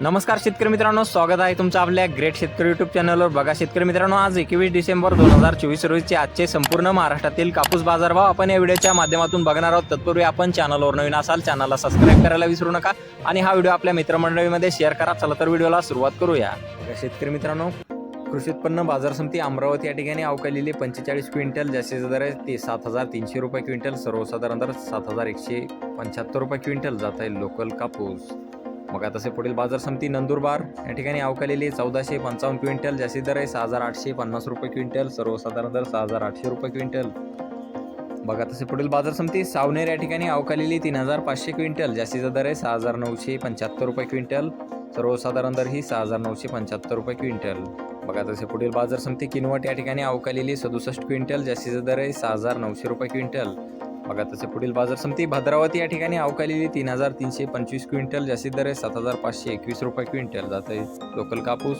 नमस्कार शेतकरी मित्रांनो स्वागत आहे तुमचं आपल्या ग्रेट शेतकरी युट्यूब चॅनलवर बघा शेतकरी मित्रांनो आज एकवीस डिसेंबर दोन हजार चोवीस रोजीचे आजचे संपूर्ण महाराष्ट्रातील कापूस बाजारभाव आपण या व्हिडिओच्या माध्यमातून बघणार आहोत. तत्पूर्वी आपण चॅनलवर नवीन असाल चॅनलला सबस्क्राईब करायला विसरू नका आणि हा व्हिडिओ आपल्या मित्रमंडळीमध्ये शेअर करा. चला तर व्हिडिओला सुरुवात करूया. शेतकरी मित्रांनो कृषी उत्पन्न बाजार समिती अमरावती या ठिकाणी अवकालेली पंचेचाळीस क्विंटल जास्तीचा दर आहे ते सात हजार तीनशे रुपये क्विंटल सर्वसाधारण दर सात हजार एकशे पंच्याहत्तर रुपये क्विंटल जात आहे लोकल कापूस. मग आता तसे पुढील बाजार समिती नंदुरबार. या ठिकाणी अवकालेली चौदाशे पंचावन्न क्विंटल जास्तीत दर आहे सहा हजार आठशे पन्नास रुपये क्विंटल सर्वसाधारण दर सहा हजार आठशे रुपये क्विंटल. बघा तसे पुढील बाजार समिती सावनेर या ठिकाणी अवकालेली तीन हजार पाचशे क्विंटल जास्तीचा दर आहे सहा हजार नऊशे पंच्याहत्तर रुपये क्विंटल. सर्वसाधारण दर ही सहा हजार नऊशे पंच्याहत्तर रुपये क्विंटल. बघा तसे पुढील बाजार समिती किनवट या ठिकाणी अवकालेली सदुसष्ट क्विंटल जास्तीचा दर आहे सहा हजार नऊशे रुपये क्विंटल. बघा तसे पुढील बाजार समिती भद्रावती या ठिकाणी अवकालेली तीन हजार तीनशे पंचवीस क्विंटल जास्तीत दर आहे सात हजार पाचशे एकवीस रुपये क्विंटल. जात आहे लोकल कापूस.